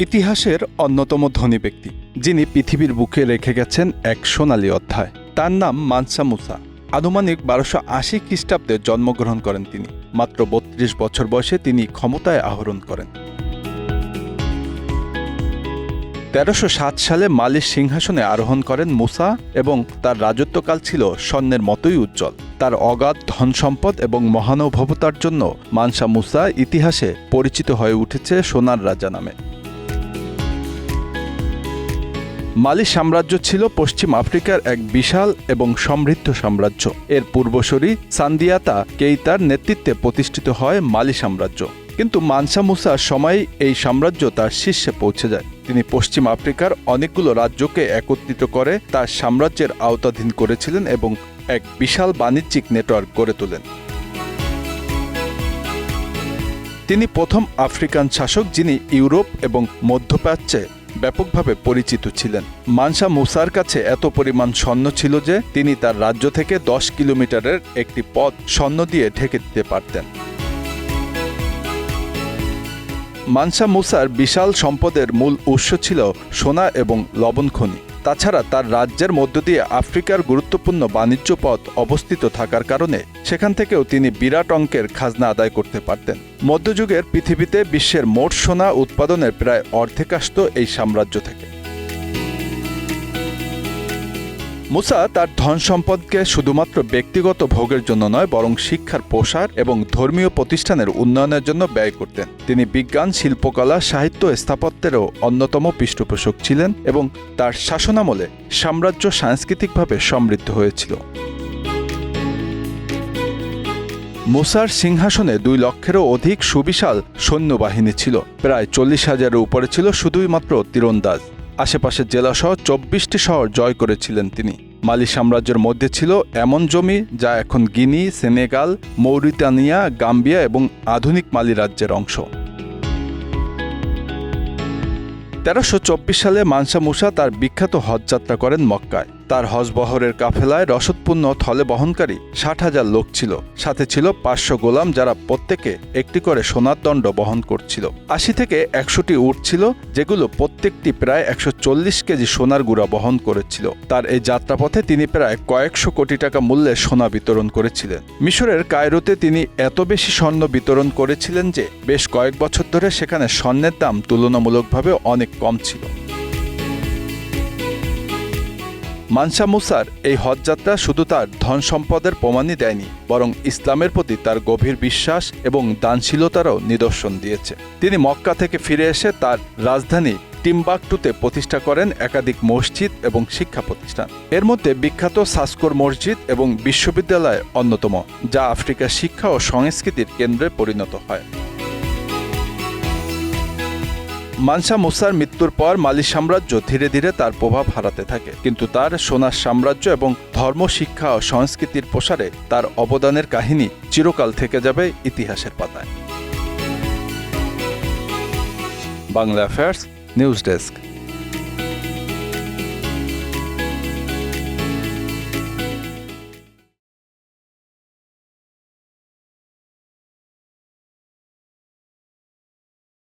ইতিহাসের অন্যতম ধনী ব্যক্তি, যিনি পৃথিবীর বুকে রেখে গেছেন এক সোনালী অধ্যায়। তার নাম মানসা মুসা। আনুমানিক বারোশো আশি খ্রিস্টাব্দে জন্মগ্রহণ করেন তিনি। মাত্র বত্রিশ বছর বয়সে তিনি ক্ষমতায় আহরণ করেন। তেরোশো সাত সালে মালির সিংহাসনে আরোহণ করেন মুসা এবং তার রাজত্বকাল ছিল স্বর্ণের মতোই উজ্জ্বল। তার অগাধ ধন সম্পদ এবং মহানুভবতার জন্য মানসা মুসা ইতিহাসে পরিচিত হয়ে উঠেছে সোনার রাজা নামে। মালি সাম্রাজ্য ছিল পশ্চিম আফ্রিকার এক বিশাল এবং সমৃদ্ধ সাম্রাজ্য। এর পূর্বসূরি সান্দিয়াতা কেইতার নেতৃত্বে প্রতিষ্ঠিত হয় মালি সাম্রাজ্য। কিন্তু মানসা মুসার সময় এই সাম্রাজ্য তার শীর্ষে পৌঁছে যায়। তিনি পশ্চিম আফ্রিকার অনেকগুলো রাজ্যকে একত্রিত করে তার সাম্রাজ্যের আওতাধীন করেছিলেন এবং এক বিশাল বাণিজ্যিক নেটওয়ার্ক গড়ে তোলেন। তিনি প্রথম আফ্রিকান শাসক যিনি ইউরোপ এবং মধ্যপ্রাচ্যে ব্যাপকভাবে পরিচিত ছিলেন। মানসা মুসার কাছে এত পরিমাণ স্বর্ণ ছিল যে তিনি তার রাজ্য থেকে দশ কিলোমিটারের একটি পথ স্বর্ণ দিয়ে ঢেকে দিতে পারতেন। মানসা মুসার বিশাল সম্পদের মূল উৎস ছিল সোনা এবং লবণ খনি। তাছাড়া তার রাজ্যের মধ্য দিয়ে আফ্রিকার গুরুত্বপূর্ণ বাণিজ্য পথ অবস্থিত থাকার কারণে সেখান থেকেও তিনি বিরাট অঙ্কের খাজনা আদায় করতে পারতেন। মধ্যযুগের পৃথিবীতে বিশ্বের মোট সোনা উৎপাদনের প্রায় অর্ধেক আসত এই সাম্রাজ্য থেকে। মুসা তার ধন সম্পদকে শুধুমাত্র ব্যক্তিগত ভোগের জন্য নয়, বরং শিক্ষার প্রসার এবং ধর্মীয় প্রতিষ্ঠানের উন্নয়নের জন্য ব্যয় করতেন। তিনি বিজ্ঞান, শিল্পকলা, সাহিত্য স্থাপত্যেরও অন্যতম পৃষ্ঠপোষক ছিলেন এবং তার শাসনামলে সাম্রাজ্য সাংস্কৃতিকভাবে সমৃদ্ধ হয়েছিল। মুসার সিংহাসনে দুই লক্ষেরও অধিক সুবিশাল সৈন্যবাহিনী ছিল। প্রায় চল্লিশ হাজারের উপরে ছিল শুধুই মাত্র তীরন্দাজ। আশেপাশের জেলাসহ চব্বিশটি শহর জয় করেছিলেন তিনি। মালি সাম্রাজ্যের মধ্যে ছিল এমন জমি যা এখন গিনি, সেনেগাল, মৌরিতানিয়া, গাম্বিয়া এবং আধুনিক মালি রাজ্যের অংশ। তেরোশো সালে মানসা মুসা তার বিখ্যাত হজযাত্রা করেন মক্কায়। তার হজবহরের কাফেলায় রসদপূর্ণ থলে বহনকারী ষাট হাজার লোক ছিল। সাথে ছিল পাঁচশো গোলাম যারা প্রত্যেকে একটি করে সোনার দণ্ড বহন করছিল। আশি থেকে একশোটি উট ছিল, যেগুলো প্রত্যেকটি প্রায় একশো চল্লিশ কেজি সোনার গুঁড়া বহন করেছিল। তার এই যাত্রাপথে তিনি প্রায় কয়েকশো কোটি টাকা মূল্যে সোনা বিতরণ করেছিলেন। মিশরের কায়রোতে তিনি এত বেশি স্বর্ণ বিতরণ করেছিলেন যে, বেশ কয়েক বছর ধরে সেখানে স্বর্ণের দাম তুলনামূলকভাবে অনেক কম ছিল। মানসা মুসার এই হজযাত্রা শুধু তার ধন সম্পদের প্রমাণই দেয়নি, বরং ইসলামের প্রতি তার গভীর বিশ্বাস এবং দানশীলতারও নিদর্শন দিয়েছে। তিনি মক্কা থেকে ফিরে এসে তার রাজধানী টিম্বাকটুতে প্রতিষ্ঠা করেন একাধিক মসজিদ এবং শিক্ষা প্রতিষ্ঠান। এর মধ্যে বিখ্যাত সাসকোর মসজিদ এবং বিশ্ববিদ্যালয় অন্যতম, যা আফ্রিকার শিক্ষা ও সংস্কৃতির কেন্দ্রে পরিণত হয়। মানসা মুসার মৃত্যুর পর মালি সাম্রাজ্য ধীরে ধীরে তার প্রভাব হারাতে থাকে। কিন্তু তার সোনার সাম্রাজ্য এবং ধর্ম, শিক্ষা ও সংস্কৃতির প্রসারে তার অবদানের কাহিনী চিরকাল থেকে যাবে ইতিহাসের পাতায়। Bangla affairs news desk